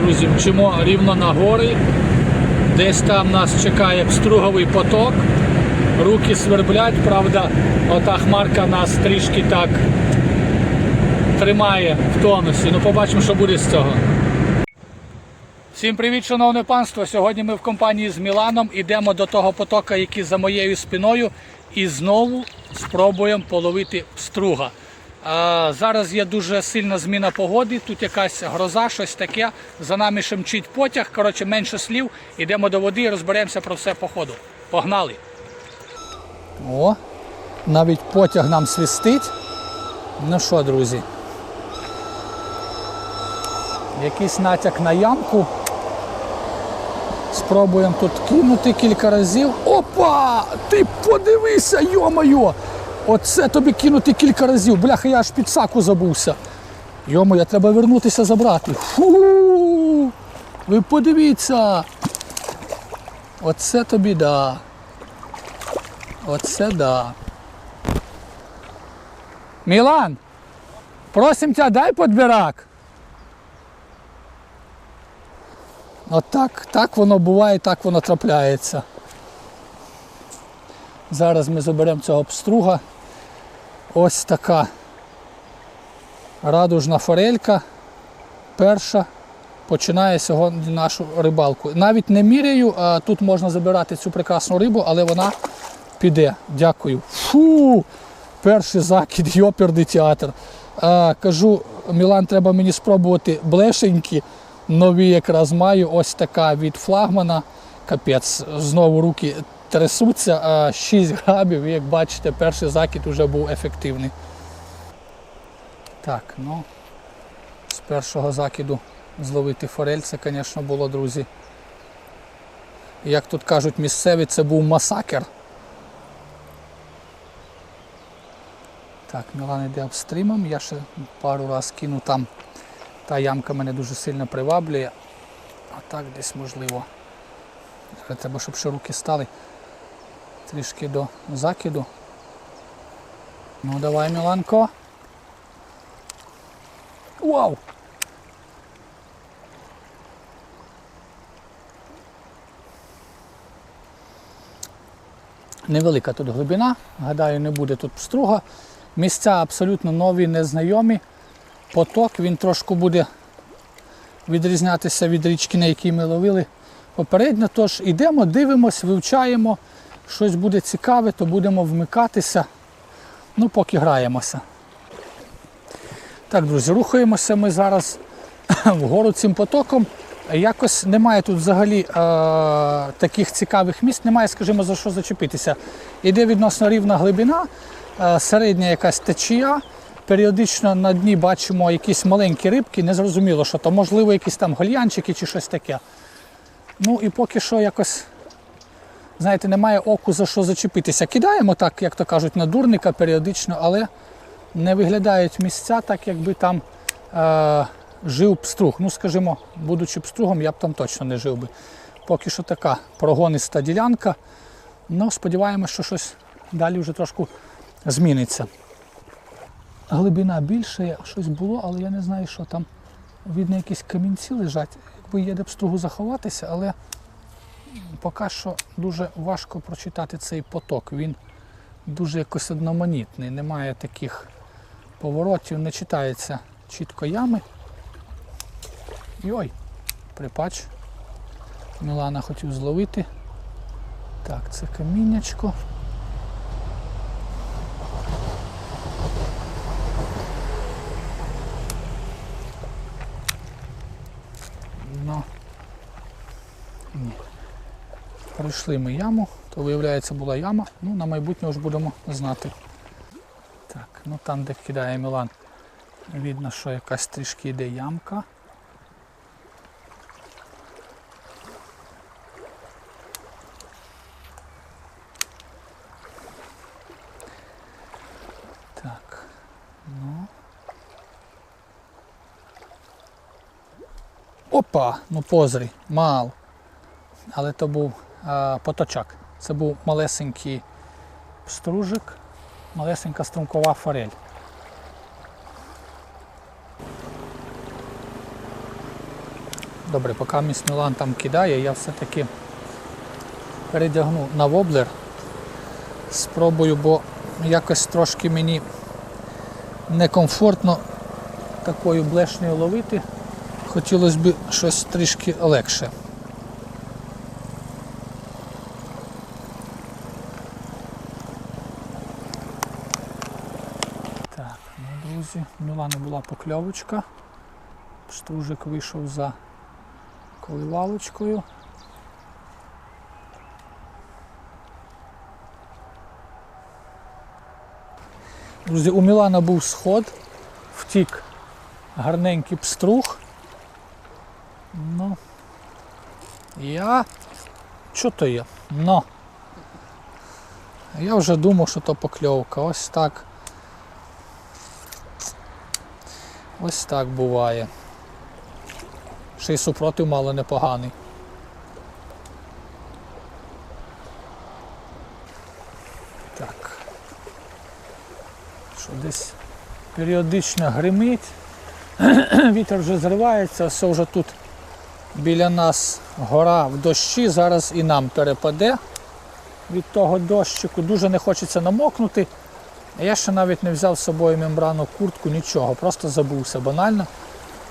друзі, мчимо рівно на гори. Десь там нас чекає пструговий поток. Руки сверблять, правда, ота хмарка нас трішки так тримає в тонусі. Ну, побачимо, що буде з цього. Всім привіт, шановне панство! Сьогодні ми в компанії з Міланом йдемо до того потока, який за моєю спиною, і знову спробуємо половити струга. Зараз є дуже сильна зміна погоди, тут якась гроза, щось таке. За нами ще мчить потяг. Коротше, менше слів. Йдемо до води і розберемося про все по ходу. Погнали! О, навіть потяг нам свистить. Ну що, друзі? Якийсь натяк на ямку. Спробуємо тут кинути кілька разів. Опа! Ти подивися, йо-моє! Оце тобі кинути кілька разів. Бляха, я аж під саку забувся. Йо-моє, треба вернутися забрати. Фу! Ви подивіться! Оце тобі да. Оце да. Мілан! Просим тебе, дай подбирак. От так, воно буває, так воно трапляється. Зараз ми заберемо цього пструга. Ось така радужна форелька. Перша починає сьогодні нашу рибалку. Навіть не міряю, а тут можна забирати цю прекрасну рибу, але вона піде. Дякую. Фу! Перший закид, йоперний театр. А, кажу, Мілан, треба мені спробувати блешенькі. Нові якраз маю. Ось така від флагмана. Капець, знову руки трясуться, а 6 грабів, і як бачите, перший закид вже був ефективний. Так, ну, з першого закиду зловити форель, це, звісно, було, друзі. Як тут кажуть місцеві, це був масакер. Так, Мілан йде апстрімом, я ще пару раз кину там. Та ямка мене дуже сильно приваблює. А так десь можливо. Треба, щоб ще руки стали трішки до закиду. Ну давай, Міланко. Вау! Невелика тут глибина, гадаю, не буде тут струга. Місця абсолютно нові, незнайомі. Поток він трошки буде відрізнятися від річки, на якій ми ловили попередньо. Тож йдемо, дивимось, вивчаємо. Щось буде цікаве, то будемо вмикатися. Ну, поки граємося. Так, друзі, рухаємося ми зараз вгору цим потоком. Якось немає тут взагалі е, таких цікавих місць, немає, скажімо, за що зачепитися. Іде відносно рівна глибина, е, середня якась течія. Періодично на дні бачимо якісь маленькі рибки, незрозуміло, що то, можливо, якісь там гальянчики чи щось таке. Ну і поки що якось, знаєте, немає оку за що зачепитися. Кидаємо так, як то кажуть, на дурника періодично, але не виглядають місця так, якби там е, жив пструг. Ну, скажімо, будучи пстругом, я б там точно не жив би. Поки що така прогониста ділянка. Ну, сподіваємося, що щось далі вже трошки зміниться. Глибина більше, щось було, але я не знаю, що там. Видно, якісь камінці лежать. Якби є де б стругу заховатися, але поки що дуже важко прочитати цей поток. Він дуже якось одноманітний, немає таких поворотів, не читається чітко ями. І ой, припач. Мілана хотів зловити. Так, це каміннячко. Ну, ні. Пройшли ми яму, то виявляється була яма. Ну, на майбутнє вже будемо знати. Так, ну там, де кидає Мілан, видно, що якась трішки йде ямка. Ну. Опа, ну позрі, мал. Але то був поточак. Це був малесенький стружик, малесенька струмкова форель. Добре, поки міс Мілан там кидає, я все-таки передягну на воблер. Спробую, бо якось трошки мені некомфортно такою блешнею ловити. Хотілося б щось трішки легше. Так, ну, друзі, в Мілани була покльовочка. Стружик вийшов за коливалочкою. Друзі, у Мілана був сход, втік гарненький пструг. Ну, я. Що то є? Ну. Я вже думав, що то покльовка. Ось так. Ось так буває. Ще й супротив мало непоганий. Так. Що десь періодично гримить. Вітер вже зривається, все вже тут біля нас гора в дощі, зараз і нам перепаде від того дощику. Дуже не хочеться намокнути. Я ще навіть не взяв з собою мембрану куртку, нічого, просто забувся банально,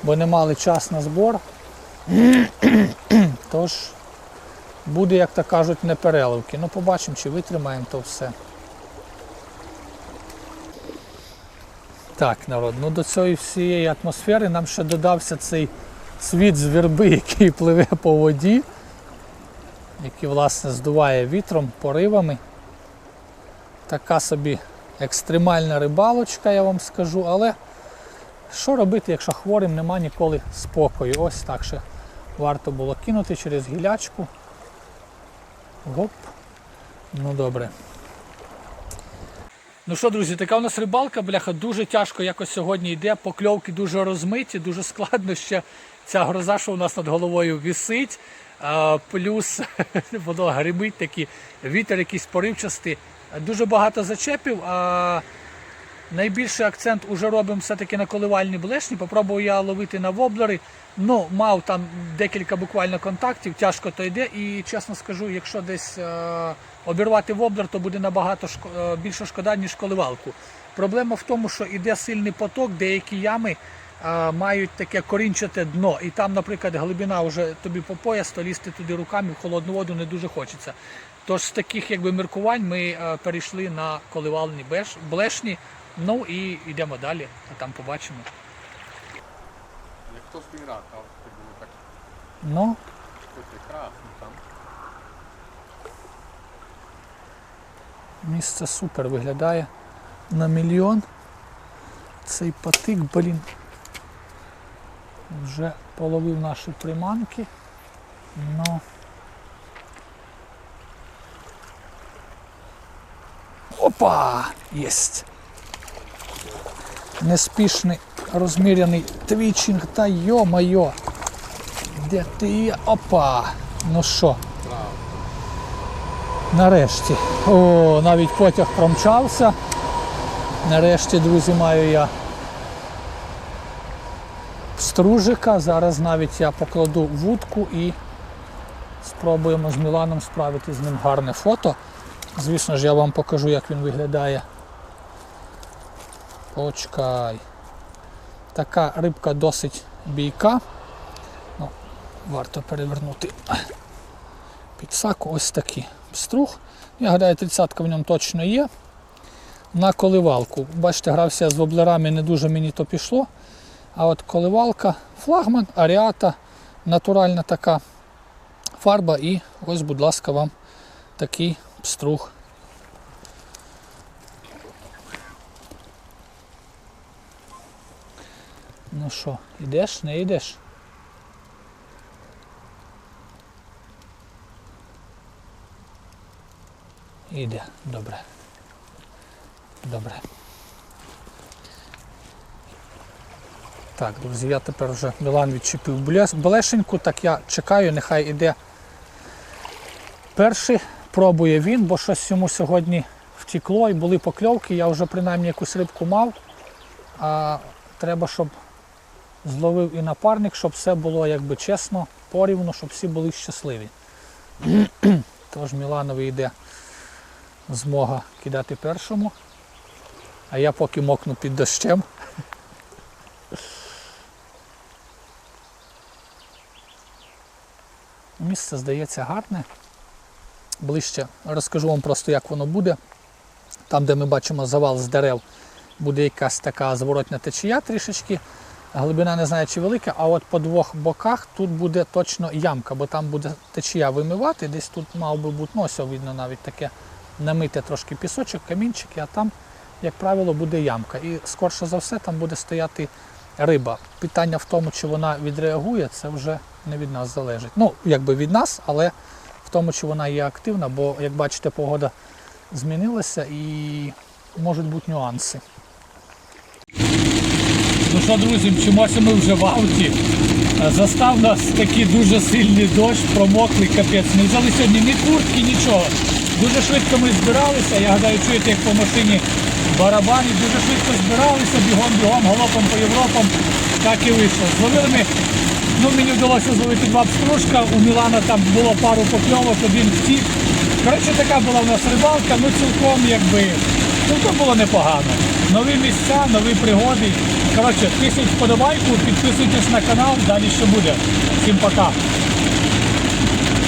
бо не мали час на збор. Тож буде, як то кажуть, не переливки. Ну побачимо, чи витримаємо то все. Так, народ, ну до цієї всієї атмосфери нам ще додався цей світ з верби, який пливе по воді, який, власне, здуває вітром, поривами. Така собі екстремальна рибалочка, я вам скажу, але що робити, якщо хворим нема ніколи спокою? Ось так ще варто було кинути через гілячку. Гоп. Ну добре. Ну що, друзі, така у нас рибалка, бляха, дуже тяжко якось сьогодні йде, покльовки дуже розмиті, дуже складно ще ця гроза, що у нас над головою висить. Плюс воно гримить такий, вітер якийсь поривчастий. Дуже багато зачепів. А найбільший акцент уже робимо все-таки на коливальні блешні. Попробував я ловити на воблери. Ну, мав там декілька буквально контактів, тяжко то йде. І чесно скажу, якщо десь е, обірвати воблер, то буде набагато шко- е, більше шкода, ніж коливалку. Проблема в тому, що йде сильний поток, деякі ями е, мають таке корінчате дно. І там, наприклад, глибина вже тобі по пояс, то лізти туди руками в холодну воду не дуже хочеться. Тож з таких якби міркувань ми е, перейшли на коливальні блешні. Ну і йдемо далі, а там побачимо. Jak to zbiera, to było tak Ну. Місце супер виглядає на мільйон. Цей патик, блін, вже половив наші приманки. Ну. Опа! Єсть! Неспішний розміряний твічинг та йо-майо! Де ти є? Опа! Ну що? Нарешті. О, навіть потяг промчався. Нарешті, друзі, маю я стружика. Зараз навіть я покладу вудку і спробуємо з Міланом справити з ним гарне фото. Звісно ж, я вам покажу, як він виглядає. Почекай. Така рибка досить бійка. Ну, варто перевернути підсаку ось такий струг. Я гадаю, 30 в ньому точно є. На коливалку. Бачите, грався з воблерами, не дуже мені то пішло. А от коливалка, флагман, аріата, натуральна така фарба і ось, будь ласка, вам такий струг. Ну що, йдеш, не йдеш? Іде, добре. Добре. Так, друзі, я тепер вже Мілан відчепив блешеньку, так я чекаю, нехай іде перший, пробує він, бо щось йому сьогодні втекло і були покльовки, я вже принаймні якусь рибку мав. А треба, щоб зловив і напарник, щоб все було якби чесно, порівну, щоб всі були щасливі. Тож Міланові йде змога кидати першому, а я поки мокну під дощем. Місце здається гарне. Ближче розкажу вам просто, як воно буде. Там, де ми бачимо завал з дерев, буде якась така зворотня течія трішечки. Глибина не знаю, чи велика, а от по двох боках тут буде точно ямка, бо там буде течія вимивати. Десь тут мав би бути, ну ось видно навіть таке намите трошки пісочок, камінчики, а там, як правило, буде ямка. І скорше за все там буде стояти риба. Питання в тому, чи вона відреагує, це вже не від нас залежить. Ну, якби від нас, але в тому, чи вона є активна, бо, як бачите, погода змінилася і можуть бути нюанси. Ну що, друзі, вчимося ми вже в авті. Е, Застав нас такий дуже сильний дощ, промоклий капець. Не взяли сьогодні ні куртки, нічого. Дуже швидко ми збиралися. Я гадаю, чуєте, як по машині барабані. Дуже швидко збиралися, бігом-бігом, галопом по Європам. Так і вийшло. Зловили ми, ну мені вдалося зловити два пстружка, У Мілана там було пару покльовок, один втік. Коротше, така була в нас рибалка, ну цілком якби. Цілком було непогано. Нові місця, нові пригоди. Коротше, тисніть вподобайку, підписуйтесь на канал, далі ще буде. Всім пока.